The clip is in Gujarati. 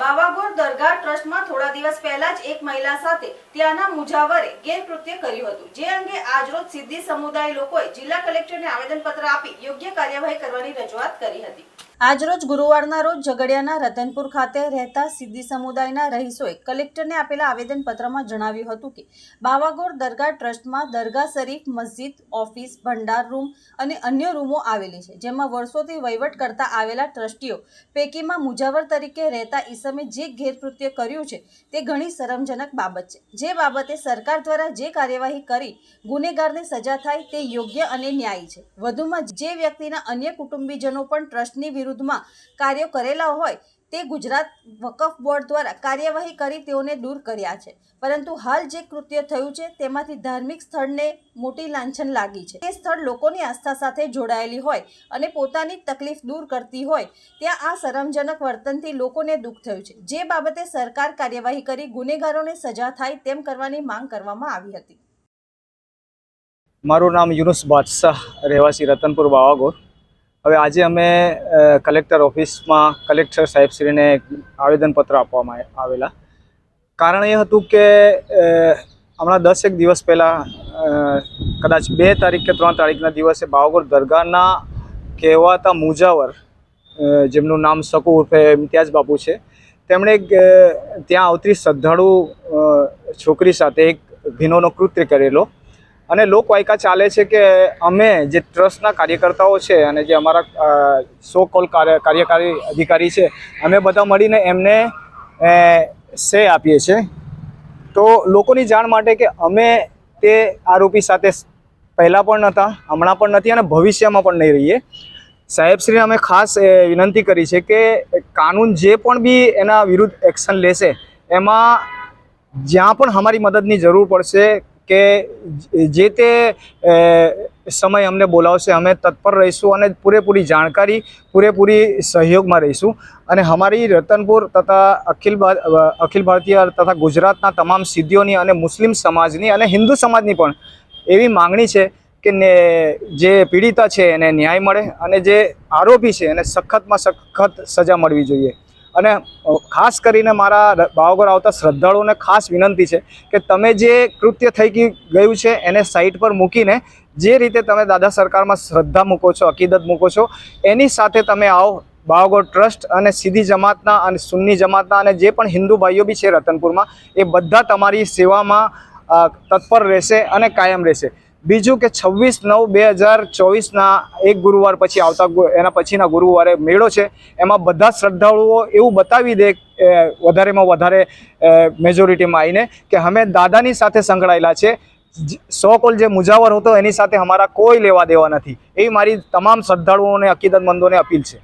બાવાગોર દરગાહ ટ્રસ્ટમાં થોડા દિવસ પહેલા જ એક મહિલા સાથે ત્યાંના મુજાવરે ગેરકૃત્ય કર્યું હતું. જે અંગે આજરોજ સિદ્ધિ સમુદાય લોકોએ જિલ્લા કલેક્ટરને આવેદનપત્ર આપી યોગ્ય કાર્યવાહી કરવાની રજૂઆત કરી હતી. આજરોજ ગુરુવારના રોજ ઝઘડિયાના રતનપુર ખાતે રહેતા સિદ્ધિ સમુદાયના રહીશોએ કલેક્ટરને આપેલા આવેદનપત્રમાં જણાવ્યું હતું કે બાવાગોર દરગાહ ટ્રસ્ટમાં દરગાહ શરીફ, મસ્જિદ, ઓફિસ, ભંડાર રૂમ અને અન્ય રૂમો આવેલી છે, જેમાં વર્ષોથી વહીવટ કરતા આવેલા ટ્રસ્ટીઓ પૈકીમાં મુજાવર તરીકે રહેતા ઈસમે જે ગેરકૃત્ય કર્યું છે તે ઘણી શરમજનક બાબત છે. જે બાબતે સરકાર દ્વારા જે કાર્યવાહી કરી ગુનેગારને સજા થાય તે યોગ્ય અને ન્યાયી છે. વધુમાં જે વ્યક્તિના અન્ય કુટુંબીજનો પણ ટ્રસ્ટની વિરુદ્ધમાં કાર્યો કરેલા હોય તે ગુજરાત વકફ બોર્ડ દ્વારા કાર્યવાહી કરી તેઓને દૂર કર્યા છે. પરંતુ હાલ જે કૃત્ય થયું છે તેમાંથી ધાર્મિક સ્થળને મોટી લાંછન લાગી છે. તે સ્થળ લોકોની આસ્થા સાથે જોડાયેલી હોય અને પોતાની તકલીફ દૂર કરતી હોય ત્યાં આ શરમજનક વર્તનથી લોકોને દુઃખ થયું છે. જે બાબતે સરકાર કાર્યવાહી કરી ગુનેગારોને સજા થાય તેમ કરવાની માંગ કરવામાં આવી હતી. મારું નામ યુનુસ બાદશાહ, રહેવાસી રતનપુર બાવાગોર. હવે આજે અમે કલેક્ટર ઓફિસમાં કલેક્ટર સાહેબશ્રીને આવેદનપત્ર આપવામાં આવેલા. કારણ એ હતું કે હમણાં દસેક દિવસ પહેલાં કદાચ બે તારીખ કે ત્રણ તારીખના દિવસે બાવાગોર દરગાહના કહેવાતા મુજાવર જેમનું નામ શકુ ઉર્ફે ઇમ્તિયાઝ બાપુ છે, તેમણે ત્યાં આવતી શ્રદ્ધાળુ છોકરી સાથે એક ભીનોનો કૃત્ય કરેલો. અને લોકવાયકા ચાલે છે કે અમે જે ટ્રસ્ટના કાર્યકર્તાઓ છે અને જે અમારા સો કોલ કાર્ય, કાર્યકારી અધિકારી છે, અમે બધા મળીને એમને સે આપીએ છીએ તો લોકોની જાણ માટે કે અમે તે આરોપી સાથે પહેલાં પણ નહોતા હમણાં પણ નથી અને ભવિષ્યમાં પણ નહીં રહીએ. સાહેબશ્રીને અમે ખાસ વિનંતી કરી છે કે કાનૂન જે પણ બી એના વિરુદ્ધ એક્શન લેશે, એમાં જ્યાં પણ અમારી મદદની જરૂર પડશે કે જે તે સમય અમને બોલાવશે, અમે તત્પર રહીશું અને પૂરેપૂરી જાણકારી, પૂરેપૂરી સહયોગમાં રહીશું. અને અમારી રતનપુર તથા અખિલ અખિલ ભારતીય તથા ગુજરાતના તમામ સિદ્ધિઓની અને મુસ્લિમ સમાજની અને હિન્દુ સમાજની પણ એવી માંગણી છે કે ને, જે પીડિતા છે એને ન્યાય મળે અને જે આરોપી છે એને સખતમાં સખત સજા મળવી જોઈએ. અને ખાસ કરીને મારા બાવાગોર આવતા શ્રદ્ધાળુઓને ખાસ વિનંતી છે કે તમે જે કૃત્ય થઈ ગયું છે એને સાઇટ પર મૂકીને જે રીતે તમે દાદા સરકારમાં શ્રદ્ધા મૂકો છો, અકીદત મૂકો છો, એની સાથે તમે આવો. બાવાગોર ટ્રસ્ટ અને સીધી જમાતના અને સુન્ની જમાતના અને જે પણ હિન્દુ ભાઈઓ બી છે રતનપુરમાં, એ બધા તમારી સેવામાં તત્પર રહેશે અને કાયમ રહેશે. બીજું કે છવ્વીસ નવ બે હજાર ચોવીસના એક ગુરુવાર પછી આવતા એના પછીના ગુરુવારે મેળો છે. એમાં બધા શ્રદ્ધાળુઓ એવું બતાવી દે વધારેમાં વધારે મેજોરિટીમાં આવીને કે અમે દાદાની સાથે સંકળાયેલા છે. સો કોલ જે મુજાવર હતો એની સાથે અમારા કોઈ લેવા દેવા નથી. એ મારી તમામ શ્રદ્ધાળુઓને, અકીદતમંદોને અપીલ છે.